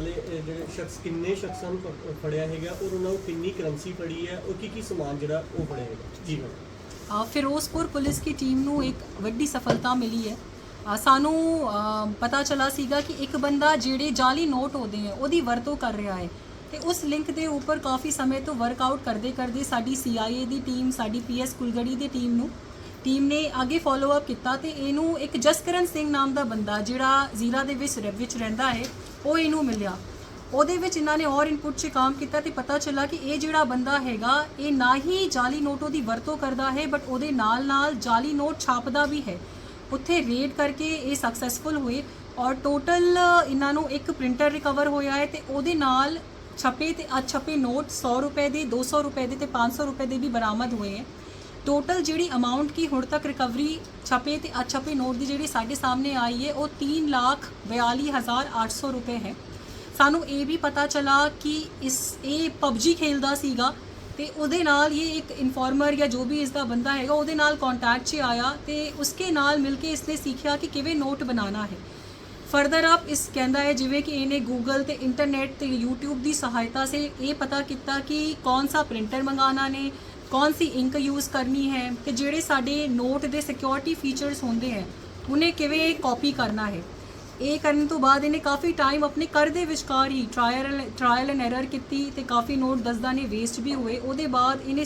ਕਿੰਨੇ ਸ਼ਖਸਾਂ ਨੂੰ ਫ- ਫੜਿਆ ਹੈਗਾ ਔਰ ਉਹਨਾਂ ਨੂੰ ਕਿੰਨੀ ਕਰੰਸੀ ਫੜੀ ਹੈ ਔਰ ਕੀ ਕੀ ਸਮਾਨ ਜਿਹੜਾ ਉਹ ਫੜਿਆ ਹੈਗਾ? ਜੀ ਮੈਮ ਅ, ਫਿਰੋਜ਼ਪੁਰ ਪੁਲਿਸ ਦੀ ਟੀਮ ਨੂੰ ਇੱਕ ਵੱਡੀ ਸਫਲਤਾ ਮਿਲੀ ਹੈ। ਅ, ਸਾਨੂੰ ਅ, ਪਤਾ ਚਲਾ ਸੀਗਾ ਕਿ ਇੱਕ ਬੰਦਾ ਜਿਹੜੇ ਜਾਲੀ ਨੋਟ ਹੁੰਦੇ ਹੈ ਉਹਦੀ ਵਰਤੋਂ ਕਰ ਰਿਹਾ ਹੈ ਤੇ ਉਸ ਲਿੰਕ ਦੇ ਉੱਪਰ ਕਾਫੀ ਸਮੇਂ ਤੋਂ ਵਰਕਆਊਟ ਕਰਦੇ ਕਰਦੇ ਸਾਡੀ CIA ਦੀ ਟੀਮ ਸਾਡੀ PS ਕੁਲਗੜੀ ਦੀ ਟੀਮ ਨੂੰ ਟੀਮ ਨੇ ਅੱਗੇ ਫਾਲੋ ਅਪ ਕੀਤਾ ਤੇ ਇਹਨੂੰ ਇੱਕ ਜਸਕਰਨ ਸਿੰਘ ਨਾਮ ਦਾ ਬੰਦਾ ਜਿਹੜਾ ਜ਼ੀਰਾ ਦੇ ਵਿੱਚ ਵਿੱਚ ਰਹਿੰਦਾ ਹੈ, ਉਹ ਇਹਨੂੰ ਮਿਲਿਆ। ਉਹਦੇ ਵਿੱਚ ਇਹਨਾਂ ਨੇ ਔਰ ਇਨਪੁਟ 'ਚ ਕੰਮ ਕੀਤਾ ਤੇ ਪਤਾ ਚੱਲਾ ਕਿ ਇਹ ਜਿਹੜਾ ਬੰਦਾ ਹੈਗਾ, ਇਹ ਨਾ ਹੀ ਜਾਲੀ ਨੋਟੋ ਦੀ ਵਰਤੋਂ ਕਰਦਾ ਹੈ ਬਟ ਉਹਦੇ ਨਾਲ ਨਾਲ ਜਾਲੀ ਨੋਟ ਛਾਪਦਾ ਵੀ ਹੈ। ਉੱਥੇ ਰੇਡ ਕਰਕੇ ਇਹ ਸਕਸੈਸਫੁਲ ਹੋਏ ਔਰ ਟੋਟਲ ਇਹਨਾਂ ਨੂੰ ਇੱਕ ਪ੍ਰਿੰਟਰ ਰਿਕਵਰ ਹੋਇਆ ਹੈ ਤੇ ਉਹਦੇ ਨਾਲ ਛਪੇ ਤੇ ਅਛਪੇ ਨੋਟ 100 ਰੁਪਏ ਦੇ 200 ਰੁਪਏ ਦੇ ਤੇ 500 ਰੁਪਏ ਦੇ ਵੀ ਬਰਾਮਦ ਹੋਏ ਹੈ। ਟੋਟਲ ਜਿਹੜੀ ਅਮਾਉਂਟ ਕੀ ਹੁਣ ਤੱਕ ਰਿਕਵਰੀ ਛਪੇ ਤੇ ਅਛਪੇ ਨੋਟ ਦੀ ਜਿਹੜੀ ਸਾਡੇ ਸਾਹਮਣੇ ਆਈ ਹੈ, ਉਹ 3 ਲੱਖ 42800 ਰੁਪਏ ਹੈ। ਸਾਨੂੰ ਇਹ ਵੀ ਪਤਾ ਚਲਾ ਕਿ ਇਸ, ਇਹ ਪਬਜੀ ਖੇਲਦਾ ਸੀਗਾ ਤੇ ਉਹਦੇ ਨਾਲ ਇਹ ਇੱਕ ਇਨਫਾਰਮਰ ਜਾਂ ਜੋ ਵੀ ਇਸ ਦਾ ਬੰਦਾ ਹੈਗਾ, ਉਹਦੇ ਨਾਲ ਕੰਟੈਕਟ 'ਚ ਆਇਆ ਤੇ ਉਸਕੇ ਨਾਲ ਮਿਲ ਕੇ ਇਸਨੇ ਸਿੱਖਿਆ ਕਿ ਕਿਵੇਂ ਨੋਟ ਬਣਾਉਣਾ ਹੈ। ਫਰਦਰ ਆਪ ਇਸ ਕਹਿੰਦਾ ਹੈ, ਜਿਵੇਂ ਕਿ ਇਹਨੇ ਗੂਗਲ ਤੇ ਇੰਟਰਨੈਟ ਤੇ YouTube ਦੀ ਸਹਾਇਤਾ ਸੇ ਇਹ ਪਤਾ ਕੀਤਾ ਕਿ ਕੌਣ ਸਾ ਪ੍ਰਿੰਟਰ ਮੰਗਾਣਾ ਨੇ ਕੌਣ ਸੀ ਇੰਕ ਯੂਜ਼ ਕਰਨੀ ਹੈ ਤੇ ਜਿਹੜੇ ਸਾਡੇ ਨੋਟ ਦੇ ਸਿਕਿਉਰਿਟੀ ਫੀਚਰਸ ਹੁੰਦੇ ਹੈ, ਉਹਨੇ ਕਿਵੇਂ ਕਾਪੀ ਕਰਨਾ ਹੈ? ਇਹ ਕਰਨ ਤੋਂ ਬਾਅਦ ਇਹਨੇ ਕਾਫੀ ਟਾਈਮ ਆਪਣੇ ਕਰ ਦੇ ਵਿਚਕਾਰ ਹੀ ਟ੍ਰਾਇਲ ਟ੍ਰਾਇਲ ਐਂਡ ਐਰਰ ਕੀਤੀ ਤੇ ਕਾਫੀ ਨੋਟ ਦਸਦਾ ਨੇ ਵੇਸਟ ਵੀ ਹੋਏ, ਉਹਦੇ ਬਾਅਦ ਇਹਨੇ